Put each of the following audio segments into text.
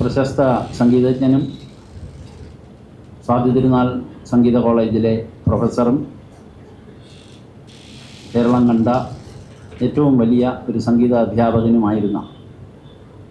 പ്രശസ്ത സംഗീതജ്ഞനും സ്വാതി തിരുനാൾ സംഗീത കോളേജിലെ പ്രൊഫസറും കേരളം കണ്ട ഏറ്റവും വലിയ ഒരു സംഗീത അധ്യാപകനുമായിരുന്ന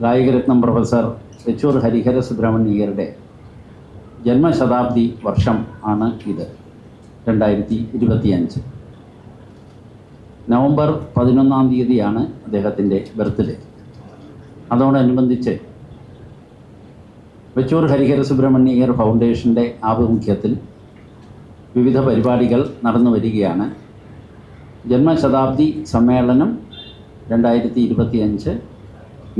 ഗായകരത്നം പ്രൊഫസർ വെച്ചൂർ ഹരിഹര സുബ്രഹ്മണ്യരുടെ ജന്മശതാബ്ദി വർഷം ആണ് ഇത് രണ്ടായിരത്തി ഇരുപത്തിയഞ്ച് നവംബർ പതിനൊന്നാം തീയതിയാണ് അദ്ദേഹത്തിന്റെ ബർത്ത്ഡേ. അതോടനുബന്ധിച്ച് വെച്ചൂർ ഹരിഹര സുബ്രഹ്മണ്യർ ഫൗണ്ടേഷന്റെ ആഭിമുഖ്യത്തിൽ വിവിധ പരിപാടികൾ നടന്നു വരികയാണ്. ജന്മശതാബ്ദി സമ്മേളനം രണ്ടായിരത്തി ഇരുപത്തിയഞ്ച്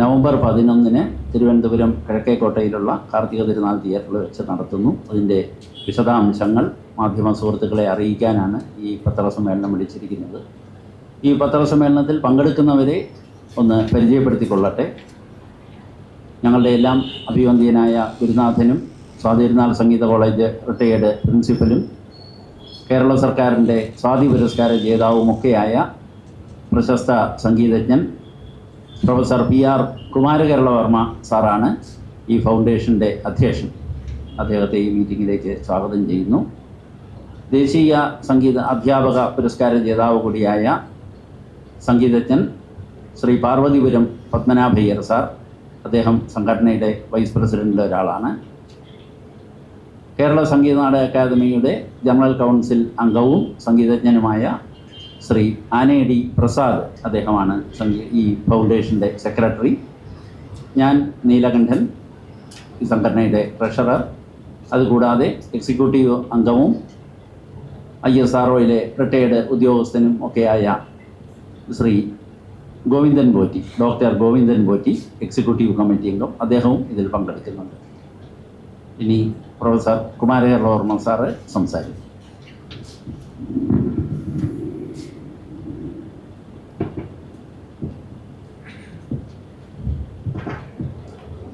നവംബർ പതിനൊന്നിന് തിരുവനന്തപുരം കിഴക്കേക്കോട്ടയിലുള്ള കാർത്തിക തിരുനാൾ തിയേറ്ററിൽ വെച്ച് നടത്തുന്നു. അതിന്റെ വിശദാംശങ്ങൾ മാധ്യമ സുഹൃത്തുക്കളെ അറിയിക്കാനാണ് ഈ പത്രസമ്മേളനം വിളിച്ചിരിക്കുന്നത്. ഈ പത്രസമ്മേളനത്തിൽ പങ്കെടുക്കുന്നവരെ ഒന്ന് പരിചയപ്പെടുത്തിക്കൊള്ളട്ടെ. ഞങ്ങളുടെ എല്ലാം അഭിവന്ദ്യനായ ഗുരുനാഥനും സ്വാതിരുനാൾ സംഗീത കോളേജ് റിട്ടയേർഡ് പ്രിൻസിപ്പലും കേരള സർക്കാരിന്റെ സ്വാതി പുരസ്കാര ജേതാവുമൊക്കെയായ പ്രശസ്ത സംഗീതജ്ഞൻ പ്രൊഫസർ പി ആർ കുമാരകേരളവർമ്മ സാറാണ് ഈ ഫൗണ്ടേഷന്റെ അധ്യക്ഷൻ. അദ്ദേഹത്തെ ഈ മീറ്റിങ്ങിലേക്ക് സ്വാഗതം ചെയ്യുന്നു. ദേശീയ സംഗീത അധ്യാപക പുരസ്കാര ജേതാവ് കൂടിയായ സംഗീതജ്ഞൻ ശ്രീ പാർവതിപുരം പത്മനാഭയ്യർ സാർ അദ്ദേഹം സംഘടനയുടെ വൈസ് പ്രസിഡന്റിലെ ഒരാളാണ്. കേരള സംഗീത നാടക അക്കാദമിയുടെ ജനറൽ കൗൺസിൽ അംഗവും സംഗീതജ്ഞനുമായ ശ്രീ ആനേടി പ്രസാദ് അദ്ദേഹമാണ് ഈ ഫൗണ്ടേഷന്റെ സെക്രട്ടറി ഞാൻ നീലകണ്ഠൻ ഈ സംഘടനയുടെ ട്രഷറർ അതുകൂടാതെ എക്സിക്യൂട്ടീവ് അംഗവും ഐ എസ് ആർ ഒയിലെ റിട്ടയേർഡ് ഉദ്യോഗസ്ഥനും ഒക്കെയായ Shri Govindan Potti doctor Govindan Potti executive committee അംഗം അദ്ദേഹവും ഇതിൽ പങ്കെടുക്കുന്നുണ്ട് ഇനി പ്രൊഫസർ കുമാരകേരളവർമ്മ സാറ് സംസാരിക്കും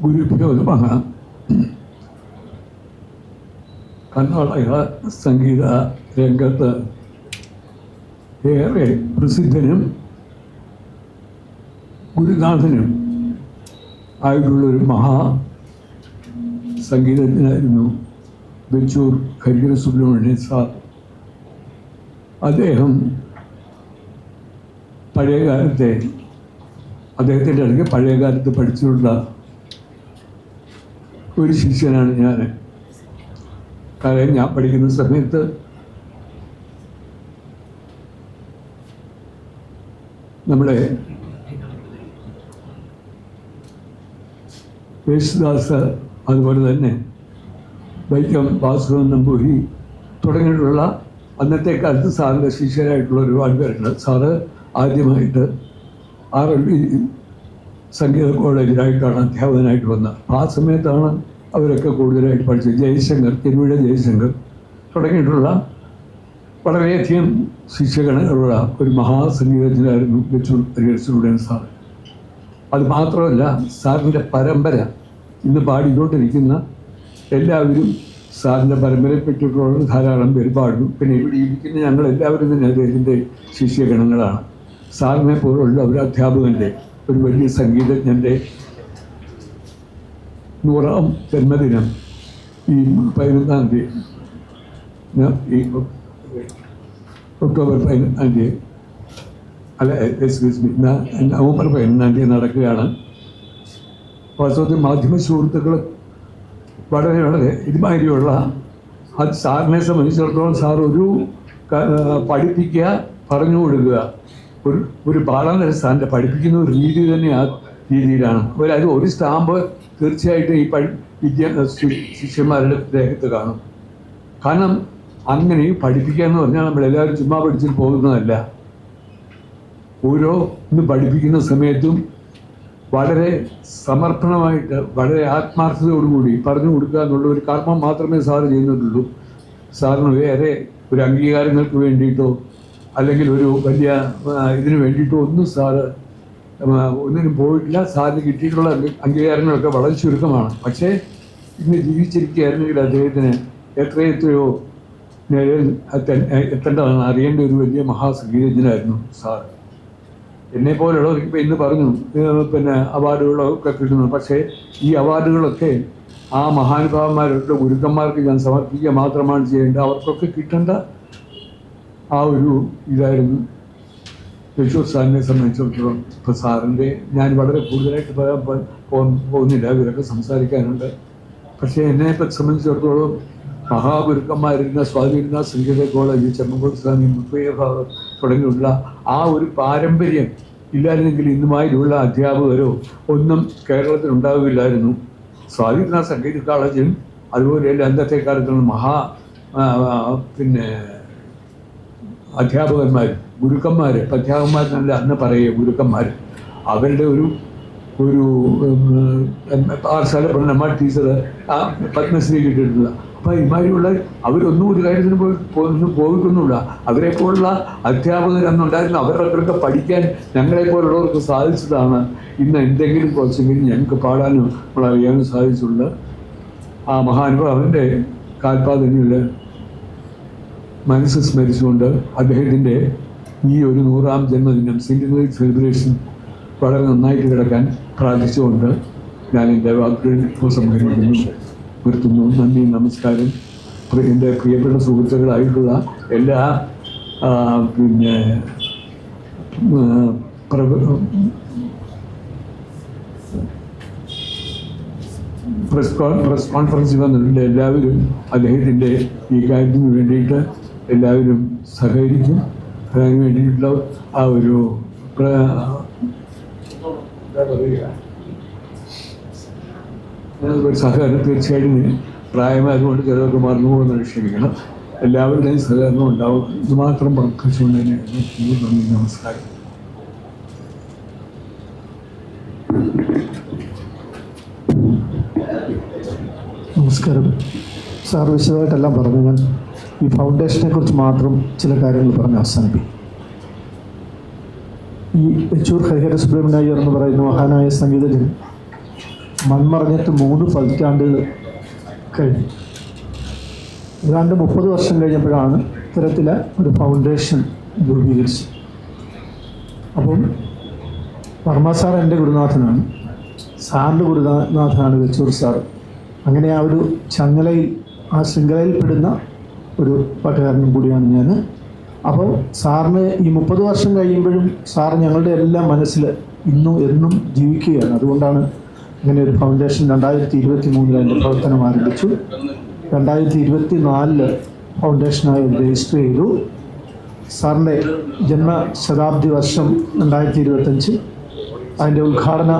ഗുരുഭ്യോ നമഃ കർണാടക സംഗീത രംഗത്ത് ഏറെ പ്രസിദ്ധനും ഗുരുനാഥനും ആയിട്ടുള്ളൊരു മഹാ സംഗീതജ്ഞനായിരുന്നു ബെച്ചൂർ ഹരിഹര സുബ്രഹ്മണ്യൻ സാർ. അദ്ദേഹം പഴയകാലത്തെ അദ്ദേഹത്തിന്റെ അടുക്ക് പഴയ കാലത്ത് പഠിച്ചിട്ടുള്ള ഒരു ശിഷ്യനാണ് ഞാൻ കാരണം ഞാൻ പഠിക്കുന്ന സമയത്ത് നമ്മുടെ യേശുദാസ് അതുപോലെ തന്നെ വൈക്കം വാസുദേവൻ നമ്പൂരി തുടങ്ങിയിട്ടുള്ള അന്നത്തെ കാലത്ത് സാറിന്റെ ശിഷ്യരായിട്ടുള്ള ഒരുപാട് പേരുണ്ട്. സാറ് ആദ്യമായിട്ട് ആർ എൽ വി സംഗീത കോളേജിലായിട്ടാണ് അധ്യാപകനായിട്ട് വന്നത്. ആ സമയത്താണ് അവരൊക്കെ കൂടുതലായിട്ട് പഠിച്ചത്. ജയശങ്കർ തിരുവിഴ ജയശങ്കർ തുടങ്ങിയിട്ടുള്ള വളരെയധികം ശിഷ്യഗണങ്ങളുള്ള ഒരു മഹാസംഗീതജ്ഞനായിരുന്നു ബെച്ചൂർ ഹരിഹരസുരുടൻ സാർ അത് മാത്രമല്ല സാറിന്റെ പരമ്പര ഇന്ന് പാടിക്കൊണ്ടിരിക്കുന്ന എല്ലാവരും സാറിന്റെ പരമ്പരയെപ്പറ്റിയിട്ടുള്ള ധാരാളം പേര് പാടുന്നു. പിന്നെ ഇവിടെ ഇരിക്കുന്ന ഞങ്ങൾ എല്ലാവരും തന്നെ അദ്ദേഹത്തിന്റെ ശിഷ്യഗണങ്ങളാണ് സാറിനെ പോലുള്ള ഒരു അധ്യാപകന്റെ ഒരു വലിയ സംഗീതജ്ഞന്റെ നൂറാം ജന്മദിനം ഈ പതിനൊന്നാം തീയതി ഒക്ടോബർ പതിനൊന്നാം തീയതി അല്ല എക്സ്ക്യൂസ് മീ നവംബർ പതിനൊന്നാം തീയതി നടക്കുകയാണ്. വാസ്തവത്തിൽ മാധ്യമ സുഹൃത്തുക്കൾ വളരെ വളരെ ഇതുമാതിരിയുള്ള അത് സാറിനെ സംബന്ധിച്ചിടത്തോളം സാർ ഒരു പഠിപ്പിക്കുക പറഞ്ഞു കൊടുക്കുക. ഒരു ഒരു പാഠാന്തര സാറിന്റെ പഠിപ്പിക്കുന്ന ഒരു രീതി തന്നെ ആ രീതിയിലാണ്. അതായത് അത് ഒരു സ്റ്റാമ്പ് തീർച്ചയായിട്ടും ഈ പഠി വിദ്യ ശിഷ്യന്മാരുടെ ദേഹത്ത് കാണും. കാരണം അങ്ങനെ പഠിപ്പിക്കുക എന്ന് പറഞ്ഞാൽ നമ്മളെല്ലാവരും ചുമ്മാ പഠിച്ചിട്ട് പോകുന്നതല്ല. ഓരോ ഇന്ന് പഠിപ്പിക്കുന്ന സമയത്തും വളരെ സമർപ്പണമായിട്ട് വളരെ ആത്മാർത്ഥതയോടുകൂടി പറഞ്ഞു കൊടുക്കുക എന്നുള്ള ഒരു കർമ്മം മാത്രമേ സാറ് ചെയ്യുന്നുള്ളൂ. സാറിന് വേറെ ഒരു അംഗീകാരങ്ങൾക്ക് വേണ്ടിയിട്ടോ അല്ലെങ്കിൽ ഒരു വലിയ ഇതിനു വേണ്ടിയിട്ടോ ഒന്നും സാറ് ഒന്നിനും പോയിട്ടില്ല. സാറിന് കിട്ടിയിട്ടുള്ള അംഗീകാരങ്ങളൊക്കെ വളരെ ചുരുക്കമാണ്. പക്ഷേ ഇന്ന് ജീവിച്ചിരിക്കുകയായിരുന്നെങ്കിൽ അദ്ദേഹത്തിന് എത്രയെത്രയോ എത്തേണ്ടതാണ്. അറിയേണ്ട ഒരു വലിയ മഹാസംഗീതജ്ഞനായിരുന്നു സാർ എന്നെ പോലുള്ളവർക്ക് ഇപ്പം ഇന്ന് പറഞ്ഞു പിന്നെ അവാർഡുകളൊക്കെ കിട്ടുന്നു. പക്ഷേ ഈ അവാർഡുകളൊക്കെ ആ മഹാനുഭാവന്മാരുടെ ഗുരുക്കന്മാർക്ക് ഞാൻ സമർപ്പിക്കുക മാത്രമാണ് ചെയ്യേണ്ടത്. അവർക്കൊക്കെ കിട്ടേണ്ട ആ ഒരു ഇതായിരുന്നു യശോർ സാറിനെ സംബന്ധിച്ചിടത്തോളം. ഇപ്പോൾ സാറിന്റെ ഞാൻ വളരെ കൂടുതലായിട്ട് പറയാൻ പോകുന്നില്ല. ഇവരൊക്കെ സംസാരിക്കാനുണ്ട്. പക്ഷേ എന്നെ സംബന്ധിച്ചിടത്തോളം മഹാഗുരുക്കന്മാരിരുന്ന സ്വാധീന സംഗീത കോളേജ് ചെമ്മങ്കോട് സ്വാമി മുപ്പയ്യ ഭാഗം തുടങ്ങിയുള്ള ആ ഒരു പാരമ്പര്യം ഇല്ലായിരുന്നെങ്കിൽ ഇന്നുമായിട്ടുള്ള അധ്യാപകരോ ഒന്നും കേരളത്തിൽ ഉണ്ടാവില്ലായിരുന്നു. സ്വാധീന സംഗീത കോളേജിൽ അതുപോലെ അന്നത്തെ കാലത്തുള്ള മഹാ പിന്നെ അധ്യാപകന്മാർ ഗുരുക്കന്മാർ അധ്യാപകന്മാരെന്നല്ല അന്ന് പറയുക ഗുരുക്കന്മാർ അവരുടെ ഒരു ഒരു ആർ പാഠശാല ബ്രഹ്മ ടീച്ചർ ആ പത്മശ്രീ കിട്ടിയിട്ടില്ല അപ്പം ഇമാരിയുള്ള അവരൊന്നും ഒരു കാര്യത്തിന് പോയി പോയിക്കൊന്നുമില്ല. അവരെപ്പോലുള്ള അവരെ പോലുള്ള അധ്യാപകർ അന്നുണ്ടായിരുന്ന അവരൊക്കെ പഠിക്കാൻ ഞങ്ങളെ പോലുള്ളവർക്ക് സാധിച്ചതാണ്. ഇന്ന് എന്തെങ്കിലും കുറച്ചെങ്കിലും ഞങ്ങൾക്ക് പാടാനും നമ്മൾ അറിയാനും സാധിച്ചിട്ടുണ്ട് ആ മഹാനുഭാവന്റെ കാൽപാദങ്ങളിൽ മനസ്സ് സ്മരിച്ചുകൊണ്ട് അദ്ദേഹത്തിന്റെ ഈ ഒരു നൂറാം ജന്മദിനം സിംഗിൾ സെലിബ്രേഷൻ വളരെ നന്നായിട്ട് കിടക്കാൻ പ്രാർത്ഥിച്ചുകൊണ്ട് ഞാൻ എന്റെ വാക്കുകൾ ഉപസംഹരിക്കുന്നു നിർത്തുന്നു. നന്ദി നമസ്കാരം. എന്റെ പ്രിയപ്പെട്ട സുഹൃത്തുക്കളായിട്ടുള്ള എല്ലാ പിന്നെ പ്രസ് പ്രസ് കോൺഫറൻസിൽ വന്നിട്ടുണ്ട് എല്ലാവരും. അദ്ദേഹത്തിന്റെ ഈ കാര്യത്തിന് വേണ്ടിയിട്ട് എല്ലാവരും സഹകരിക്കും. അതിന് വേണ്ടിയിട്ടുള്ള ആ ഒരു പ്ര- എന്താ പറയുക ഒരു സഹകരണം തീർച്ചയായിട്ടും പ്രായമായതുകൊണ്ട് ചിലർക്ക് മറന്നു പോകുന്ന ക്ഷമിക്കണം എല്ലാവരുടെയും സഹകരണം ഉണ്ടാവും. ഇത് മാത്രം പ്രവർത്തിച്ചുകൊണ്ട് നന്ദി നമസ്കാരം. നമസ്കാരം. സാർ വിശദമായിട്ടെല്ലാം പറഞ്ഞു. ഞാൻ ഈ ഫൗണ്ടേഷനെ കുറിച്ച് മാത്രം ചില കാര്യങ്ങൾ പറഞ്ഞ് അവസാനിപ്പിക്കും. ഈ യെച്ചൂർ ഹരിഹര സുബ്രഹ്മണ്യ എന്ന് പറയുന്ന മഹാനായ സംഗീതജ്ഞൻ മൺമറഞ്ഞിട്ട് മൂന്ന് പതിറ്റാണ്ട് കഴിഞ്ഞു. ഏതാണ്ട് മുപ്പത് വർഷം കഴിഞ്ഞപ്പോഴാണ് ഇത്തരത്തിലെ ഒരു ഫൗണ്ടേഷൻ രൂപീകരിച്ചത്. അപ്പം വർമ്മ സാർ എന്റെ ഗുരുനാഥനാണ്. സാറിന്റെ ഗുരുനാഥനാണ് വെച്ചൂർ സാർ. അങ്ങനെ ആ ഒരു ചങ്ങലയിൽ ആ ശൃംഖലയിൽപ്പെടുന്ന ഒരു പാട്ടുകാരനും കൂടിയാണ് ഞാൻ അപ്പോൾ സാറിന് ഈ മുപ്പത് വർഷം കഴിയുമ്പോഴും സാർ ഞങ്ങളുടെ എല്ലാം മനസ്സിൽ ഇന്നും എന്നും ജീവിക്കുകയാണ്. അതുകൊണ്ടാണ് ഇങ്ങനെ ഒരു ഫൗണ്ടേഷൻ രണ്ടായിരത്തി ഇരുപത്തി മൂന്നിൽ അതിന്റെ പ്രവർത്തനം ആരംഭിച്ചു. രണ്ടായിരത്തി ഇരുപത്തി നാലിൽ ഫൗണ്ടേഷനായി രജിസ്റ്റർ ചെയ്തു. സാറിന്റെ ജന്മശതാബ്ദി വർഷം രണ്ടായിരത്തി ഇരുപത്തഞ്ച് അതിന്റെ ഉദ്ഘാടന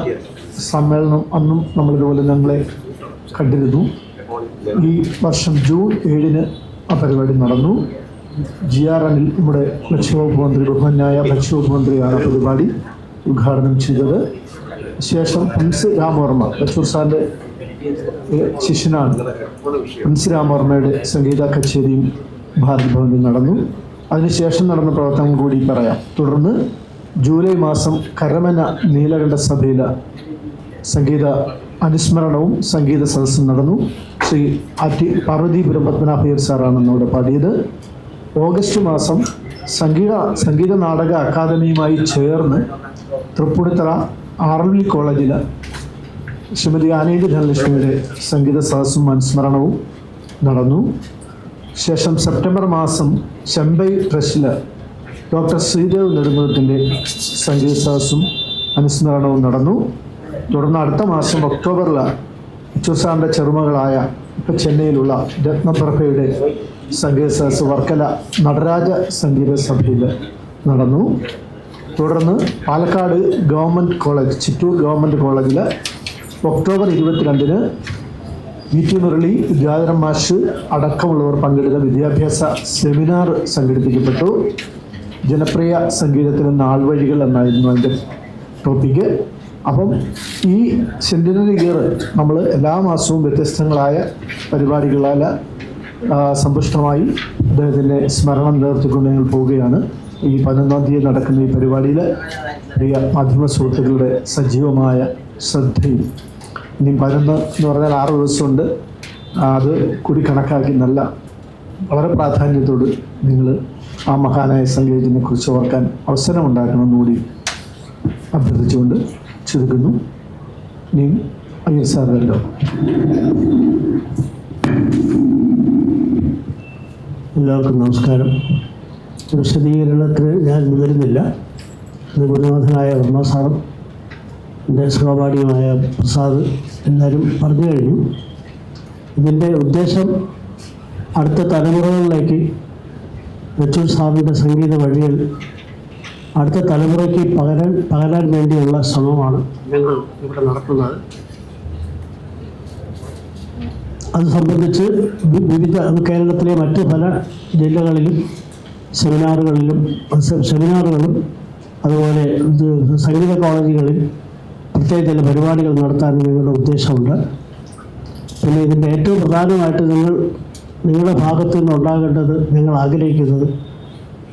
സമ്മേളനം അന്നും നമ്മളിതുപോലെ ഞങ്ങളെ കണ്ടിരുന്നു. ഈ വർഷം ജൂൺ ഏഴിന് ആ പരിപാടി നടന്നു. ജി ആർ അനിൽ നമ്മുടെ ഭക്ഷ്യവകുപ്പ് മന്ത്രി ബഹുമാന്യായ ഭക്ഷ്യവകുപ്പ് മന്ത്രിയാണ് പരിപാടി ഉദ്ഘാടനം ചെയ്തത്. ശേഷം പ്രിൻസ് രാമവർമ്മ ബച്ചൂർ സാറിന്റെ ശിഷ്യനാണ്. പ്രിൻസ് രാമവർമ്മയുടെ സംഗീത കച്ചേരിയും ഭാരത് ഭവനിൽ നടന്നു. അതിനുശേഷം നടന്ന പ്രവർത്തനം കൂടി പറയാം. തുടർന്ന് ജൂലൈ മാസം കരമന നീലകണ്ഠ സഭയിലെ സംഗീത അനുസ്മരണവും സംഗീത സദസ്സും നടന്നു. ശ്രീ അതി പാർവതീപുരം പത്മനാഭയർ സാറാണ് നമ്മുടെ പാടിയത്. ഓഗസ്റ്റ് മാസം സംഗീത സംഗീത നാടക അക്കാദമിയുമായി ചേർന്ന് തൃപ്പൂണിത്തറ ആർ എൽ വി കോളേജിൽ ശ്രീമതി ആനേജ് ധനലക്ഷ്മിയുടെ സംഗീത സദസ്സും അനുസ്മരണവും നടന്നു. ശേഷം സെപ്റ്റംബർ മാസം ചെമ്പൈ ട്രസ്റ്റിൽ ഡോക്ടർ ശ്രീദേവ് നെടുമ്പുറത്തിന്റെ സംഗീത സദസ്സും അനുസ്മരണവും നടന്നു. തുടർന്ന് അടുത്ത മാസം ഒക്ടോബറിൽ ചുസാറിന്റെ ചെറുമകളായ ഇപ്പം ചെന്നൈയിലുള്ള രത്നപ്രഭയുടെ സംഗീത സദസ്സ് വർക്കല നടരാജ സംഗീത സഭയിൽ നടന്നു. തുടർന്ന് Palakkad government college Chittoor government കോളേജിൽ ഒക്ടോബർ ഇരുപത്തിരണ്ടിന് വി ടി മുരളി വിദ്യാധരൻ മാഷ് അടക്കമുള്ളവർ പങ്കെടുത്ത വിദ്യാഭ്യാസ സെമിനാർ സംഘടിപ്പിക്കപ്പെട്ടു. ജനപ്രിയ സംഗീതത്തിന് നാൾവഴികൾ എന്നായിരുന്നു അതിന്റെ ടോപ്പിക്ക്. അപ്പം ഈ സെന്റിനറി ഇയർ നമ്മൾ എല്ലാ മാസവും വ്യത്യസ്തങ്ങളായ പരിപാടികളാൽ സമ്പുഷ്ടമായി അദ്ദേഹത്തിന്റെ സ്മരണം നിലനിർത്തിക്കൊണ്ട് ഞങ്ങൾ പോവുകയാണ്. ഈ പതിനൊന്നാം തീയതി നടക്കുന്ന ഈ പരിപാടിയിൽ പ്രിയ മാധ്യമ സുഹൃത്തുക്കളുടെ സജീവമായ ശ്രദ്ധയും. ഇനി പതിനൊന്ന് എന്ന് പറഞ്ഞാൽ ആറ് ദിവസമുണ്ട്. അത് കൂടി കണക്കാക്കി നല്ല വളരെ പ്രാധാന്യത്തോട് നിങ്ങൾ ആ മഹാനായ സംഗീതത്തിനെ കുറിച്ച് ഓർക്കാൻ അവസരമുണ്ടാക്കണമെന്ന് കൂടി അഭ്യർത്ഥിച്ചുകൊണ്ട് ചുരുക്കുന്നു. ഇനി അയ്യർ സാറിനല്ലോ എല്ലാവർക്കും നമസ്കാരം. വിശദീകരണത്തിന് ഞാൻ മുതിരുന്നില്ല. ഗുരുനാഥനായ വർമ്മ സാറും എന്റെ സഹപാഠിയുമായ പ്രസാദ് എല്ലാവരും പറഞ്ഞു കഴിഞ്ഞു. ഇതിന്റെ ഉദ്ദേശം അടുത്ത തലമുറകളിലേക്ക് വെച്ചൂർ സ്വാമിയുടെ സംഗീത വഴികൾ അടുത്ത തലമുറയ്ക്ക് പകരാൻ പകരാൻ വേണ്ടിയുള്ള ശ്രമമാണ് ഞങ്ങൾ ഇവിടെ നടത്തുന്നത്. അത് സംബന്ധിച്ച് വിവിധ കേരളത്തിലെ മറ്റ് പല ജില്ലകളിലും സെമിനാറുകളിലും സെമിനാറുകളും അതുപോലെ സംഗീത കോളേജുകളിൽ പ്രത്യേക ചില പരിപാടികൾ നടത്താൻ നിങ്ങളുടെ ഉദ്ദേശമുണ്ട്. പിന്നെ ഇതിന്റെ ഏറ്റവും പ്രധാനമായിട്ട് നിങ്ങൾ നിങ്ങളുടെ ഭാഗത്തു നിന്ന് ഉണ്ടാകേണ്ടത് നിങ്ങൾ ആഗ്രഹിക്കുന്നത്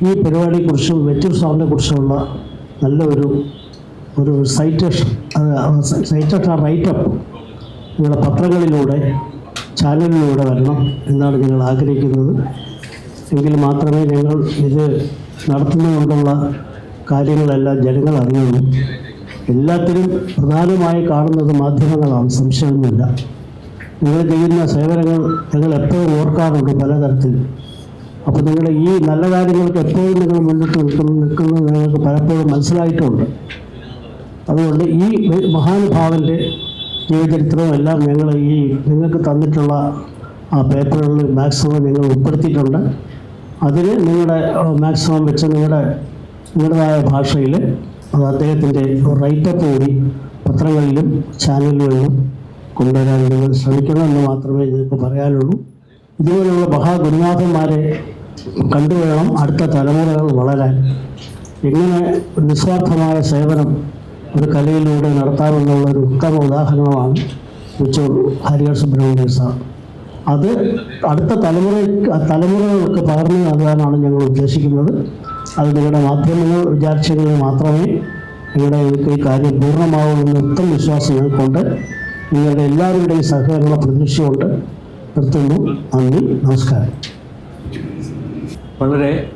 ഈ പരിപാടിയെക്കുറിച്ചും വെറ്റൂർ സാറിനെ കുറിച്ചുള്ള നല്ല ഒരു സൈറ്റേഷൻ സൈറ്റേഷൻ റൈറ്റപ്പ് നിങ്ങളുടെ പത്രങ്ങളിലൂടെ ചാനലിലൂടെ വരണം എന്നാണ് നിങ്ങൾ ആഗ്രഹിക്കുന്നത്. എങ്കിൽ മാത്രമേ ഞങ്ങൾ ഇത് നടത്തുന്നതുകൊണ്ടുള്ള കാര്യങ്ങളെല്ലാം ജനങ്ങൾ അറിയുള്ളൂ. എല്ലാത്തിനും പ്രധാനമായി കാണുന്നത് മാധ്യമങ്ങളാണ് സംശയമൊന്നുമില്ല. നിങ്ങൾ ചെയ്യുന്ന സേവനങ്ങൾ ഞങ്ങൾ എപ്പോഴും ഓർക്കാറുണ്ട് പലതരത്തിൽ. അപ്പോൾ നിങ്ങളുടെ ഈ നല്ല കാര്യങ്ങൾക്ക് എപ്പോഴും നിങ്ങൾ മുന്നിട്ട് നിൽക്കുന്നു നിൽക്കുന്നത് നിങ്ങൾക്ക് പലപ്പോഴും മനസ്സിലായിട്ടുണ്ട്. അതുകൊണ്ട് ഈ മഹാനുഭാവന്റെ ജീവചരിത്രവും എല്ലാം ഞങ്ങൾ ഈ നിങ്ങൾക്ക് തന്നിട്ടുള്ള ആ പേപ്പറുകളിൽ മാക്സിമം നിങ്ങൾ ഉൾപ്പെടുത്തിയിട്ടുണ്ട്. അതിന് നിങ്ങളുടെ മാക്സിമം വെച്ച് നിങ്ങളുടെ നിങ്ങളുടേതായ ഭാഷയിൽ അത് അദ്ദേഹത്തിന്റെ റൈറ്റപ്പ് കൂടി പത്രങ്ങളിലും ചാനലുകളിലും കൊണ്ടുവരാൻ നിങ്ങൾ ശ്രമിക്കണമെന്ന് മാത്രമേ നിങ്ങൾക്ക് പറയാനുള്ളൂ. ഇതുപോലെയുള്ള മഹാഗുരുനാഥന്മാരെ കണ്ടുവേണം അടുത്ത തലമുറകൾ വളരാൻ. എങ്ങനെ നിസ്വാർത്ഥമായ സേവനം ഒരു കലയിലൂടെ നടത്താമെന്നുള്ള ഒരു ഉത്തമ ഉദാഹരണമാണ് വിച്ചൂർ ഹരിഹർ സുബ്രഹ്മണ്യ സാർ. അത് അടുത്ത തലമുറ തലമുറകൾക്ക് പകർന്നു നൽകാനാണ് ഞങ്ങൾ ഉദ്ദേശിക്കുന്നത്. അത് നിങ്ങളുടെ മാധ്യമങ്ങൾ വിചാരിച്ചെങ്കിൽ മാത്രമേ നിങ്ങളുടെ ഈ കാര്യം പൂർണമാവുമെന്ന് ഉത്തമ വിശ്വാസം ഞങ്ങൾക്കുണ്ട്. നിങ്ങളുടെ എല്ലാവരുടെയും സഹകരണ പ്രതീക്ഷയുണ്ട്. നിർത്തുന്നു. നന്ദി. നമസ്കാരം. വളരെ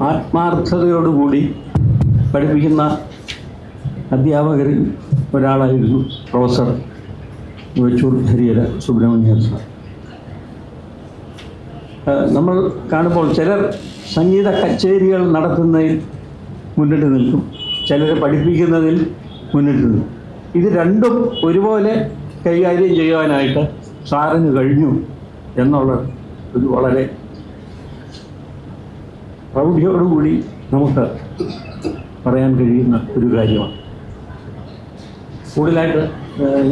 ആത്മാർത്ഥതയോടുകൂടി പഠിപ്പിക്കുന്ന അധ്യാപകരിൽ ഒരാളായിരുന്നു പ്രൊഫസർ വെച്ചൂർ ഹരിയര സുബ്രഹ്മണ്യൻ സാർ. നമ്മൾ കാണുമ്പോൾ ചിലർ സംഗീത കച്ചേരികൾ നടത്തുന്നതിൽ മുന്നിട്ട് നിൽക്കും. ചിലരെ പഠിപ്പിക്കുന്നതിൽ മുന്നിട്ട് നിൽക്കും. ഇത് രണ്ടും ഒരുപോലെ കൈകാര്യം ചെയ്യുവാനായിട്ട് സാറിന് കഴിഞ്ഞു എന്നുള്ള ഒരു വളരെ പ്രൗഢിയോടുകൂടി നമുക്ക് പറയാൻ കഴിയുന്ന ഒരു കാര്യമാണ്. കൂടുതലായിട്ട്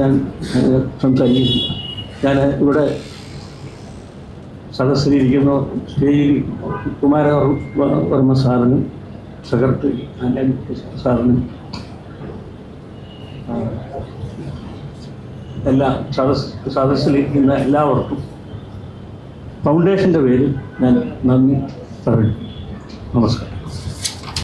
ഞാൻ സംസാരിക്കുന്നു ഞാൻ ഇവിടെ സദസ്സിലിരിക്കുന്ന സ്റ്റേജിൽ കുമാര വർമ്മ സാറിനും സെക്രട്ടറി ആന്റണി സാറിനും. എല്ലാ സദസ് സദസ്സിലിരിക്കുന്ന എല്ലാവർക്കും ഫൗണ്ടേഷന്റെ പേരിൽ ഞാൻ നന്ദി പറയുന്നു. നമസ്കാരം.